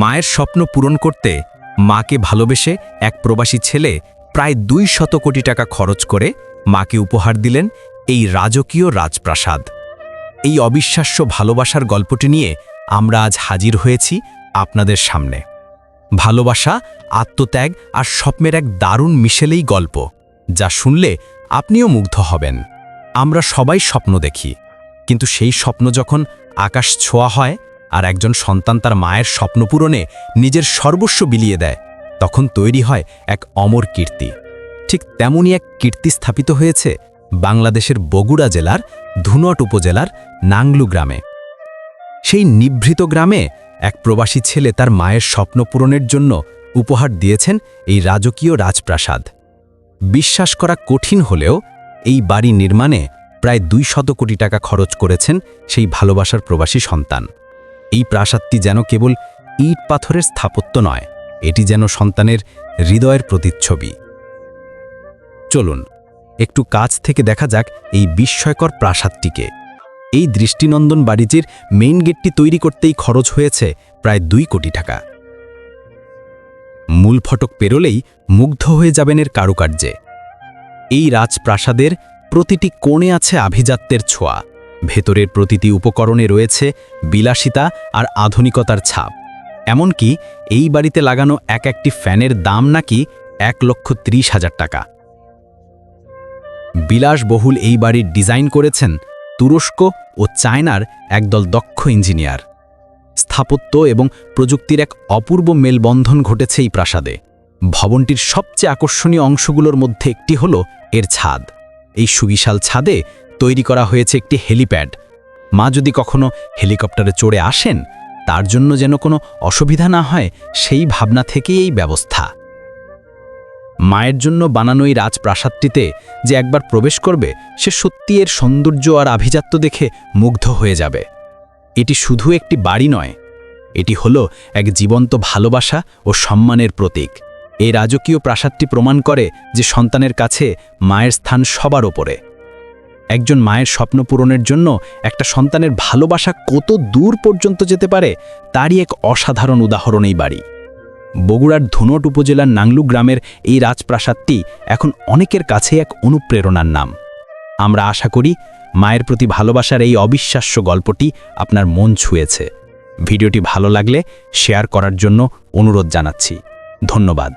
মায়ের স্বপ্ন পূরণ করতে মাকে ভালোবেসে এক প্রবাসী ছেলে প্রায় দুই শত কোটি টাকা খরচ করে মাকে উপহার দিলেন এই রাজকীয় রাজপ্রাসাদ। এই অবিশ্বাস্য ভালোবাসার গল্পটি নিয়ে আমরা আজ হাজির হয়েছি আপনাদের সামনে। ভালোবাসা, আত্মত্যাগ আর স্বপ্নের এক দারুণ মিশেলেই গল্প, যা শুনলে আপনিও মুগ্ধ হবেন। আমরা সবাই স্বপ্ন দেখি, কিন্তু সেই স্বপ্ন যখন আকাশ ছোঁয়া হয় আর একজন সন্তান তার মায়ের স্বপ্ন পূরণে নিজের সর্বস্ব বিলিয়ে দেয়, তখন তৈরি হয় এক অমর কীর্তি। ঠিক তেমনই এক কীর্তি স্থাপিত হয়েছে বাংলাদেশের বগুড়া জেলার ধুনট উপজেলার নাংলু গ্রামে। সেই নিভৃত গ্রামে এক প্রবাসী ছেলে তার মায়ের স্বপ্ন পূরণের জন্য উপহার দিয়েছেন এই রাজকীয় রাজপ্রাসাদ। বিশ্বাস করা কঠিন হলেও এই বাড়ি নির্মাণে প্রায় দুই শত কোটি টাকা খরচ করেছেন সেই ভালোবাসার প্রবাসী সন্তান। এই প্রাসাদটি যেন কেবল ইট পাথরের স্থাপত্য নয়, এটি যেন সন্তানের হৃদয়ের প্রতিচ্ছবি। চলুন, একটু কাছ থেকে দেখা যাক এই বিস্ময়কর প্রাসাদটিকে। এই দৃষ্টিনন্দন বাড়িটির মেইন গেটটি তৈরি করতেই খরচ হয়েছে প্রায় দুই কোটি টাকা। মূল ফটক পেরোলেই মুগ্ধ হয়ে যাবেন এর কারুকার্যে। এই রাজপ্রাসাদের প্রতিটি কোণে আছে আভিজাত্যের ছোঁয়া। ভেতরের প্রতিটি উপকরণে রয়েছে বিলাসিতা আর আধুনিকতার ছাপ। এমনকি এই বাড়িতে লাগানো এক একটি ফ্যানের দাম নাকি এক লক্ষ ত্রিশ হাজার টাকা। বিলাসবহুল এই বাড়ির ডিজাইন করেছেন তুরস্ক ও চায়নার একদল দক্ষ ইঞ্জিনিয়ার। স্থাপত্য এবং প্রযুক্তির এক অপূর্ব মেলবন্ধন ঘটেছে এই প্রাসাদে। ভবনটির সবচেয়ে আকর্ষণীয় অংশগুলোর মধ্যে একটি হল এর ছাদ। এই সুবিশাল ছাদে তৈরি করা হয়েছে একটি হেলিপ্যাড। মা যদি কখনো হেলিকপ্টারে চড়ে আসেন, তার জন্য যেন কোনো অসুবিধা না হয়, সেই ভাবনা থেকেই এই ব্যবস্থা। মায়ের জন্য বানানো এই রাজপ্রাসাদটিতে যে একবার প্রবেশ করবে, সে সত্যি এর সৌন্দর্য আর আভিজাত্য দেখে মুগ্ধ হয়ে যাবে। এটি শুধু একটি বাড়ি নয়, এটি হলো এক জীবন্ত ভালোবাসা ও সম্মানের প্রতীক। এই রাজকীয় প্রাসাদটি প্রমাণ করে যে সন্তানের কাছে মায়ের স্থান সবার ওপরে। একজন মায়ের স্বপ্ন পূরণের জন্য একটা সন্তানের ভালোবাসা কত দূর পর্যন্ত যেতে পারে, তারই এক অসাধারণ উদাহরণ এই বাড়ি। বগুড়ার ধুনট উপজেলার নাংলু গ্রামের এই রাজপ্রাসাদটি এখন অনেকের কাছে এক অনুপ্রেরণার নাম। আমরা আশা করি মায়ের প্রতি ভালোবাসার এই অবিশ্বাস্য গল্পটি আপনার মন ছুঁয়েছে। ভিডিওটি ভালো লাগলে শেয়ার করার জন্য অনুরোধ জানাচ্ছি। ধন্যবাদ।